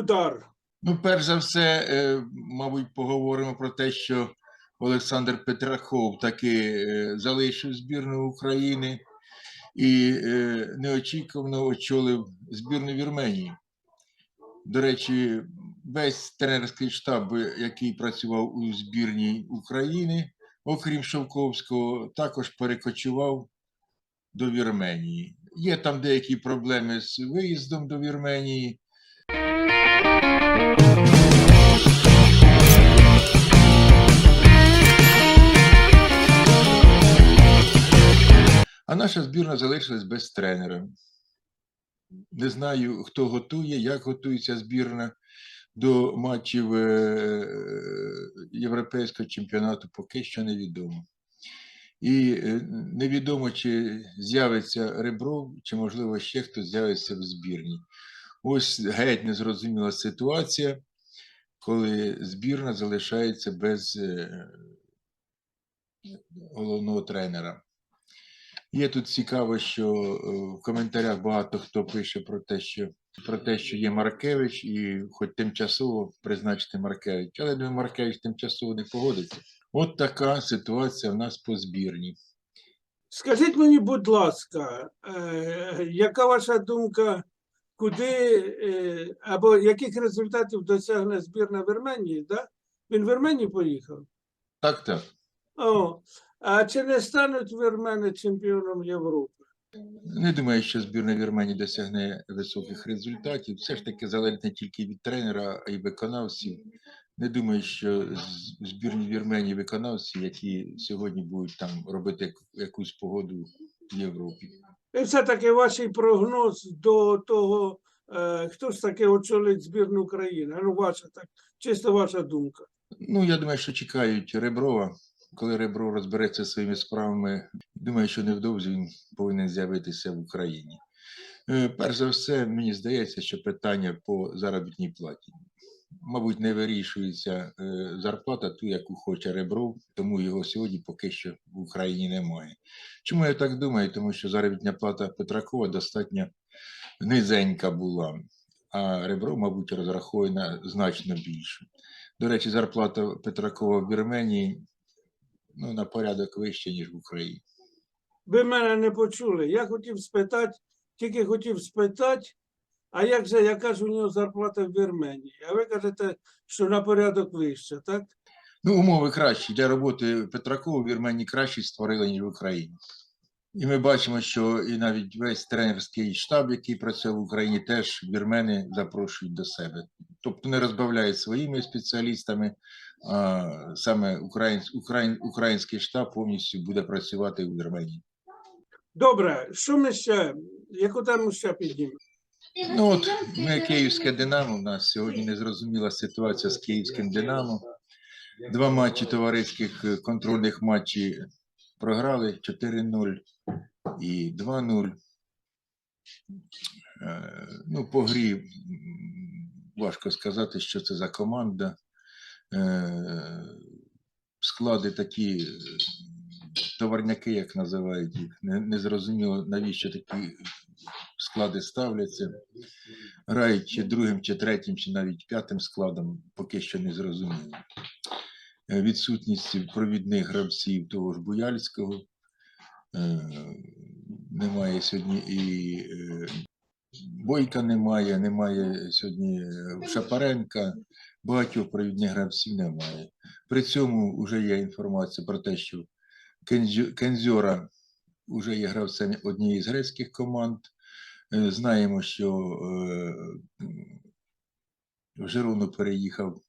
удар. Ну, перш за все, е, мабуть, поговоримо про те, що Олександр Петрахов таки е, залишив збірну України і е, неочікувано очолив збірну Вірменії. До речі, весь тренерський штаб, який працював у збірній України, окрім Шовковського, також перекочував до Вірменії. Є там деякі проблеми з виїздом до Вірменії. А наша збірна залишилась без тренера. Не знаю, хто готує, як готується збірна до матчів е, Європейського чемпіонату, поки що невідомо. І е, невідомо, чи з'явиться Ребров, чи, можливо, ще хтось з'явиться в збірні. Ось геть незрозуміла ситуація, коли збірна залишається без е, головного тренера. Є тут цікаво, що е, в коментарях багато хто пише про те, що про те, що є Маркевич, і хоч тимчасово призначити Маркевич. Але думаю, Маркевич тимчасово не погодиться. От така ситуація в нас по збірні. Скажіть мені, будь ласка, е, яка ваша думка, куди е, або яких результатів досягне збірна Вірменії? Да? Він в Вірменію поїхав? Так, так. О, а чи не стануть вірмени чемпіоном Європи? Не думаю, що збірна Вірменії досягне високих результатів. Все ж таки залежить не тільки від тренера, а й виконавців. Не думаю, що збірні Вірменії виконавці, які сьогодні будуть там робити якусь погоду в Європі. І все-таки ваш прогноз до того, е, хто ж таки очолить збірну України? Ну, ваша так, чисто ваша думка. Ну, я думаю, що чекають Реброва. Коли Ребров розбереться своїми справами, думаю, що невдовзі він повинен з'явитися в Україні. Е, Перш за все, мені здається, що питання по заробітній платі. Мабуть, не вирішується е, зарплата, ту, яку хоче Ребров, тому його сьогодні поки що в Україні немає. Чому я так думаю? Тому що заробітня плата Петракова достатньо низенька була, а Ребров, мабуть, розраховує значно більше. До речі, зарплата Петракова в Вірменії ну, на порядок вища, ніж в Україні. Ви мене не почули. Я хотів спитати, тільки хотів спитати, а як же, яка ж у нього зарплата в Вірменії? А ви кажете, що на порядок вище, так? Ну, умови кращі. Для роботи Петракова в Вірменії кращі створили, ніж в Україні. І ми бачимо, що і навіть весь тренерський штаб, який працює в Україні, теж вірмени запрошують до себе. Тобто не розбавляють своїми спеціалістами, а саме українсь, україн, український штаб повністю буде працювати у Вірменії. Добре, що ми ще, яку тему ще піднімемо? Ну от ми київське Динамо. У нас сьогодні незрозуміла ситуація з київським Динамо. Два матчі товариських е, контрольних матчі програли 4-0 і 2-0. Е, Ну, по грі важко сказати, що це за команда. Е, Склади такі товарняки, як називають їх. Не, не зрозуміло, навіщо такі склади ставляться. Грають чи другим, чи третім, чи навіть п'ятим складом, поки що не зрозуміло. Е, Відсутність провідних гравців того ж Буяльського. Е, Немає сьогодні і е, Бойка немає, немає сьогодні Шапаренка, багатьох провідних гравців немає. При цьому вже є інформація про те, що Кензьора вже є гравцем однієї з грецьких команд. Е, Знаємо, що е, в Жирону переїхав,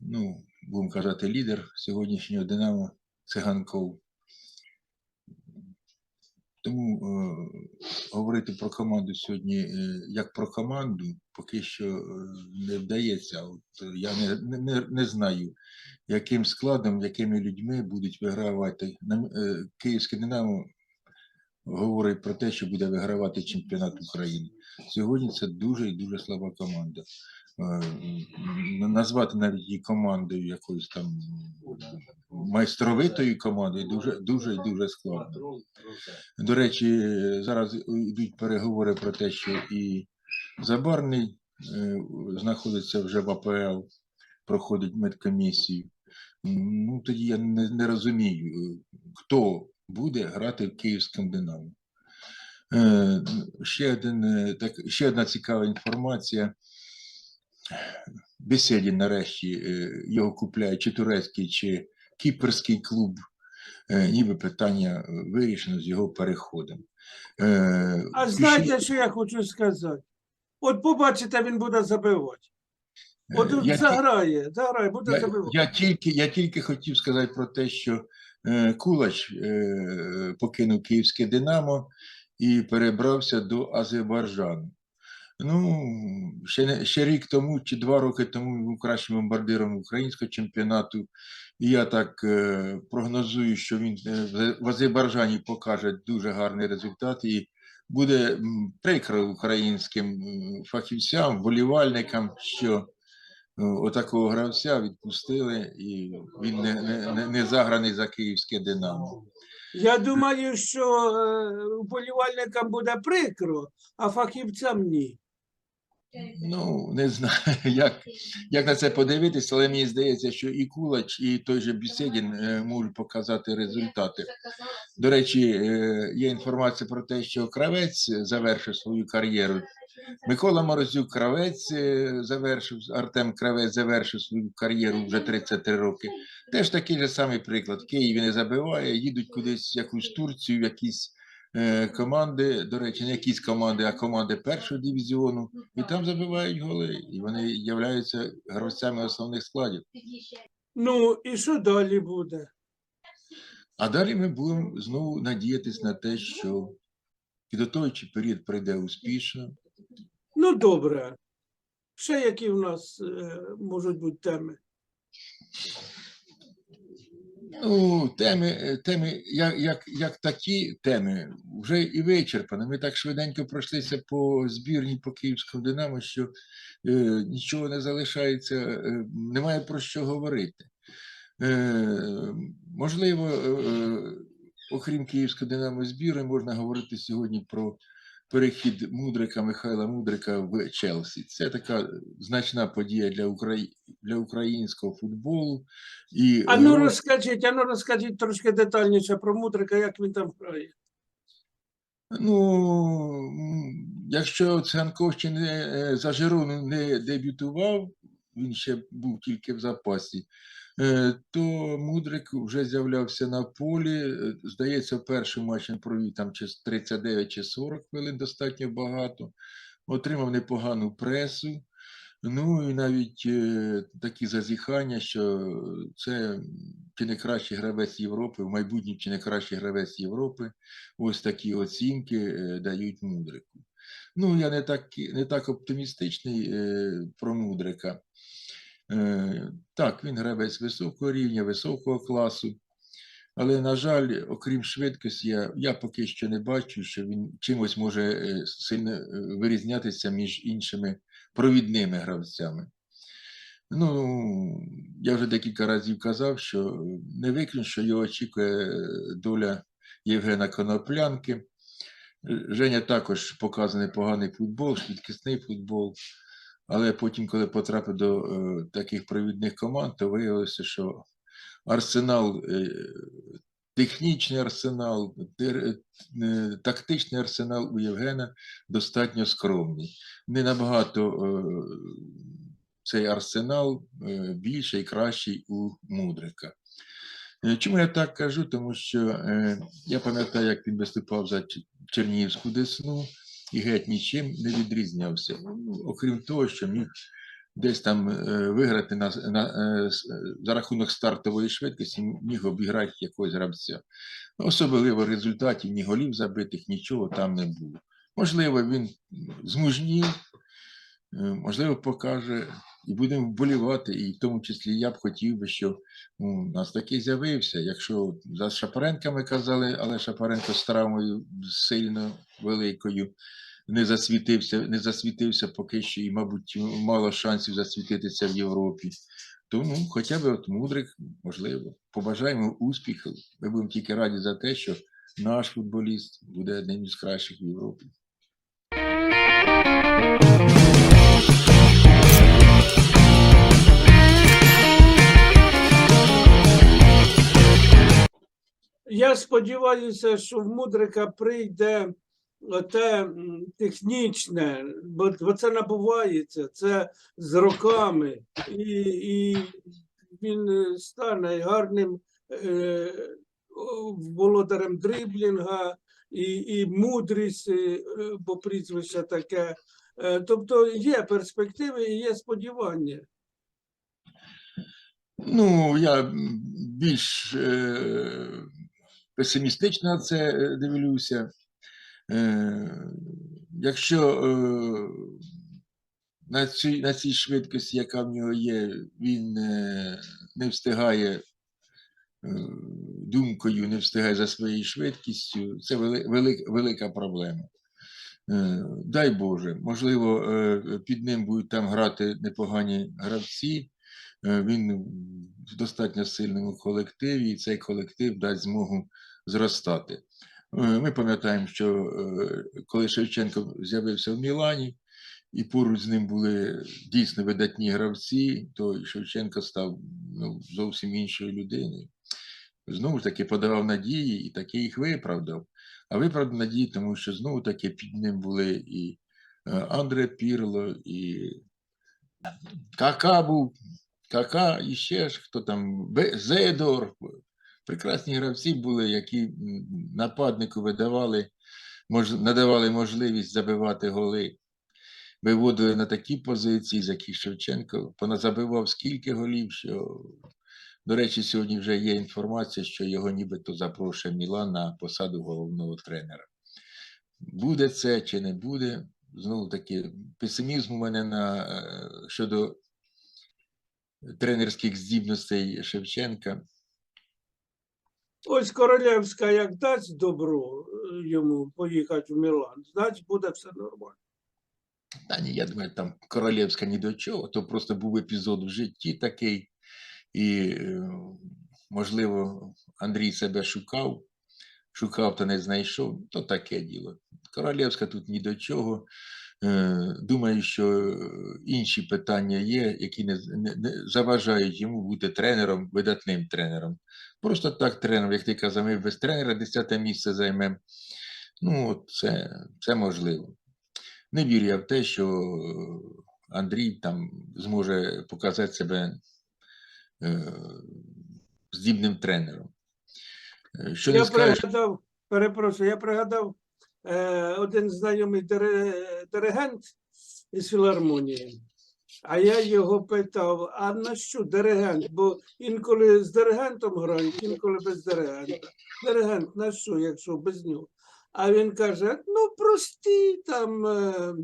ну, будемо казати, лідер сьогоднішнього Динамо Циганков. Тому е, говорити про команду сьогодні е, як про команду поки що е, не вдається. От, я не, не- не, знаю, яким складом, якими людьми будуть вигравати. на Київське Динамо говорить про те, що буде вигравати чемпіонат України. Сьогодні це дуже і дуже слаба команда. Е, Назвати навіть її командою якоюсь там майстровитою командою дуже дуже і дуже складно. До речі, зараз йдуть переговори про те, що і Забарний е, знаходиться вже в АПЛ, проходить медкомісію. Ну, тоді я не, не розумію, е, хто буде грати в Київському Динамо. Е, Ще, один, е, так, ще одна цікава інформація. Бесєдін нарешті е, його купляє чи турецький, чи кіпрський клуб. Ніби питання вирішено з його переходом. А знаєте, що я хочу сказати? От побачите, він буде забивати. От я заграє, заграє, буде Я, забивати. я, тільки, я тільки хотів сказати про те, що Кулач е, покинув Київське Динамо і перебрався до Азербайджану. Ну, ще, не, ще рік тому чи два роки тому був кращим бомбардиром українського чемпіонату. І я так е, прогнозую, що він е, в- Азербайджані покаже дуже гарний результат і буде прикро українським фахівцям, болівальникам, що Отакого гравця відпустили, і він не, не, не, не заграний за київське Динамо. Я думаю, що е, вболівальникам буде прикро, а фахівцям ні. Ну, не знаю, як, як на це подивитися, але мені здається, що і Кулач, і той же Бісєдін е, можуть показати результати. До речі, е, є інформація про те, що Кравець завершив свою кар'єру. Микола Морозюк Кравець е, завершив, Артем Кравець завершив свою кар'єру вже 33 роки. Теж такий же самий приклад. В Києві не забиває, їдуть кудись в якусь Турцію, в якісь е, команди, до речі, не якісь команди, а команди першого дивізіону, і там забивають голи, і вони являються гравцями основних складів. Ну і що далі буде? А далі ми будемо знову надіятися на те, що підготовчий період пройде успішно. Ну добре. Ще які в нас е, можуть бути теми? Ну, теми, е, теми як, як, як такі теми, вже і вичерпані. Ми так швиденько пройшлися по збірні по Київському Динамо, що е, нічого не залишається, е, немає про що говорити. Е, можливо, е, е, окрім Київського Динамо збірної, можна говорити сьогодні про перехід Мудрика Михайла Мудрика в Челсі. Це така значна подія для, Украї... для українського футболу. І А ну розкажіть, а ну розкажіть трошки детальніше про Мудрика, як він там грає. Ну, якщо Циганков ще не е, за Жирону не дебютував, він ще був тільки в запасі, то Мудрик вже з'являвся на полі. Е, Здається, в першому матчі він провів там чи 39 чи 40 хвилин, достатньо багато. Отримав непогану пресу. Ну і навіть е, такі зазіхання, що це чи не кращий гравець Європи, в майбутньому чи не кращий гравець Європи. Ось такі оцінки е, дають Мудрику. Ну, я не так, не так оптимістичний е, про Мудрика. Е, так, він гравець високого рівня, високого класу. Але, на жаль, окрім швидкості, я, я поки що не бачу, що він чимось може е, сильно е, вирізнятися між іншими провідними гравцями. Ну, я вже декілька разів казав, що не виключно, його очікує доля Євгена Коноплянки. Женя також показаний поганий футбол, швидкісний футбол. Але потім, коли потрапив до е, таких провідних команд, то виявилося, що арсенал, е, технічний арсенал, тер- е, тактичний арсенал у Євгена достатньо скромний. Не набагато е, цей арсенал е, більший і кращий у Мудрика. Е, Чому я так кажу? Тому що е, я пам'ятаю, як він виступав за Чернігівську Десну і геть нічим не відрізнявся. Ну, окрім того, що міг десь там е, виграти на, на, е, е, за рахунок стартової швидкості, міг обіграти якогось гравця. Особливо результатів, ні голів забитих, нічого там не було. Можливо, він змужнів, можливо, покаже, і будемо вболівати. І в тому числі я б хотів би, що ну, у нас такий з'явився. Якщо за Шапаренка ми казали, але Шапаренко з травмою сильно великою не засвітився, не засвітився поки що, і, мабуть, мало шансів засвітитися в Європі. То ну, хоча б от Мудрик, можливо, побажаємо успіху. Ми будемо тільки раді за те, що наш футболіст буде одним із кращих в Європі. Я сподіваюся, що в Мудрика прийде те технічне, бо, бо це набувається, це з роками, і, і він е, стане гарним е, володарем дриблінга, і, і мудрість, е, бо прізвище таке. Е, Тобто є перспективи і є сподівання. Ну, я більш е, песимістично на це е, дивлюся. Е, якщо е, на, цій, на цій швидкості, яка в нього є, він не встигає думкою, не встигає за своєю швидкістю, це вели, велик, велика проблема. Дай Боже, можливо, під ним будуть там грати непогані гравці. Е, Він в достатньо сильному колективі, і цей колектив дасть змогу зростати. Е, Ми пам'ятаємо, що е, коли Шевченко з'явився в Мілані, і поруч з ним були дійсно видатні гравці, то Шевченко став ну, зовсім іншою людиною. Знову ж таки подавав надії і таки їх виправдав. А виправдав надії, тому що знову таки під ним були і Андре Пірло, і Кака був, Кака і ще ж хто там, Зедор. Прекрасні гравці були, які нападнику видавали, мож, надавали можливість забивати голи. Виводили на такі позиції, з яких Шевченко поназабивав скільки голів, що, до речі, сьогодні вже є інформація, що його нібито запрошує Мілан на посаду головного тренера. Буде це чи не буде? Знову таки, песимізм у мене на, е, щодо тренерських здібностей Шевченка. Ось Королевська як дасть добро е, йому поїхати в Мілан, значить буде все нормально. Та ні, я думаю, там королівська ні до чого, то просто був епізод в житті такий, і, е, можливо, Андрій себе шукав, шукав та не знайшов, то таке діло. Королівська тут ні до чого. Е, Думаю, що е, інші питання є, які не, не, не заважають йому бути тренером, видатним тренером. Просто так тренером, як ти казав, ми без тренера 10 місце займемо. Ну, це, це можливо. Не вірю я в те, що е, Андрій там зможе показати себе е, здібним тренером. Що я не скажеш, пригадав, перепрошую, я пригадав один знайомий диригент із філармонії. А я його питав: а на що диригент? Бо інколи з диригентом грають, інколи без диригента. Диригент на що, якщо без нього? А він каже: ну прості там, е,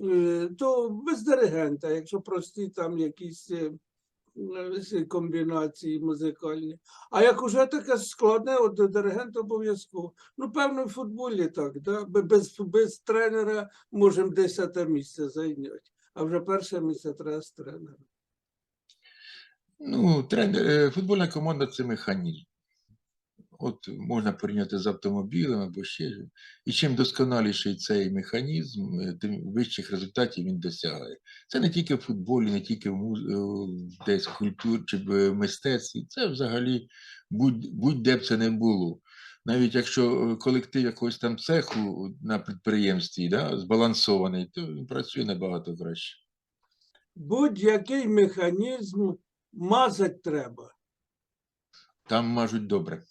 е, то без диригента, якщо прості там якісь е, е, комбінації музикальні. А як уже таке складне, от диригент обов'язково. Ну, певно, в футболі так, да? Без, без тренера можемо 10 місце зайняти, а вже перше місце треба з тренером. ну, тренер, е, футбольна команда це механізм. От можна порівняти з автомобілем або ще. І чим досконаліший цей механізм, е, тим вищих результатів він досягає. Це не тільки в футболі, не тільки в муз- е, десь в культурі чи в мистецтві. Це взагалі будь- будь-де б це не було. Навіть якщо е, колектив якогось там цеху на підприємстві да, збалансований, то він працює набагато краще. Будь-який механізм мазати треба. Там мажуть добре.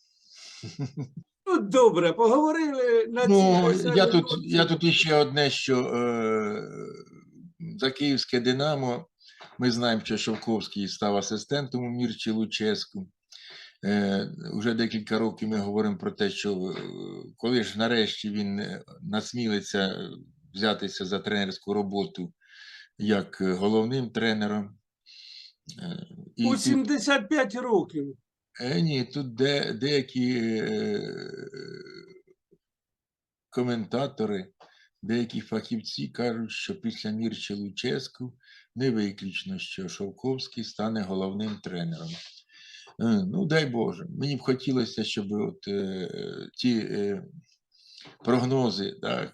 Ну, добре, поговорили на Ну, я тут, я тут іще одне, що е, за київське Динамо ми знаємо, що Шовковський став асистентом у Мірчі Луческу. Е, уже декілька років ми говоримо про те, що е, коли ж нарешті він е, насмілиться взятися за тренерську роботу як е, головним тренером. Е, і У тут- 75 років. Ні, тут де, деякі е, коментатори, деякі фахівці кажуть, що після Мірчі Луческу не виключно, що Шовковський стане головним тренером. Е, Ну, дай Боже, мені б хотілося, щоб от, е, ті е, прогнози, так,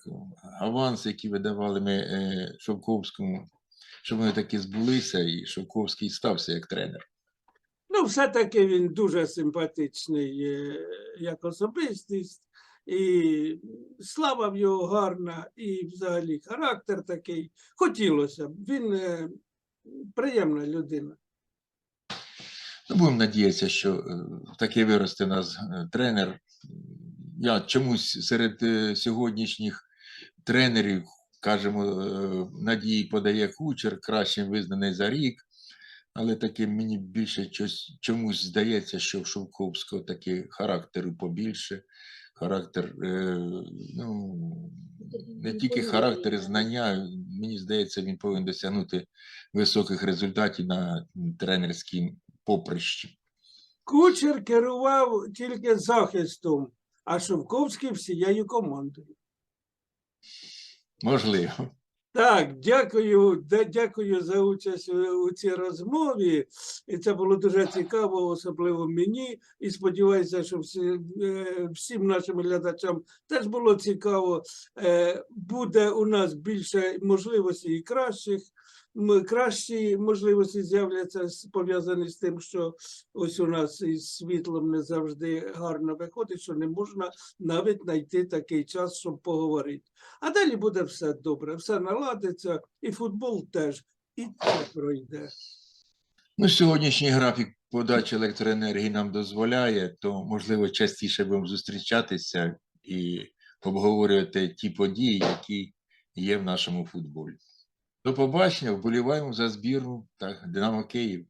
аванси, які видавали ми е, Шовковському, щоб вони таки збулися, і Шовковський стався як тренер. Ну, все-таки він дуже симпатичний е, як особистість, і слава в його гарна, і взагалі характер такий. Хотілося б. Він е, приємна людина. Ну, будемо надіятися, що е, таки виросте нас тренер. Я чомусь серед сьогоднішніх тренерів, кажемо, надії подає кучер, кращим визнаний за рік. Але таки мені більше чось, чомусь здається, що в Шовковського таки характеру побільше. Характер, е, ну, не тільки характер знання, мені здається, він повинен досягнути високих результатів на тренерській поприщі. Кучер керував тільки захистом, а Шовковський всією командою. Можливо. Так, дякую, дякую за участь у, цій розмові. І це було дуже цікаво, особливо мені. І сподіваюся, що всі, е, всім нашим глядачам теж було цікаво. Е, Буде у нас більше можливостей і кращих. Кращі можливості з'являться пов'язані з тим, що ось у нас із світлом не завжди гарно виходить, що не можна навіть знайти такий час, щоб поговорити. А далі буде все добре, все наладиться, і футбол теж, і це пройде. Ну, сьогоднішній графік подачі електроенергії нам дозволяє, то можливо частіше будемо зустрічатися і обговорювати ті події, які є в нашому футболі. До побачення, вболіваємо за збірну та Динамо Київ.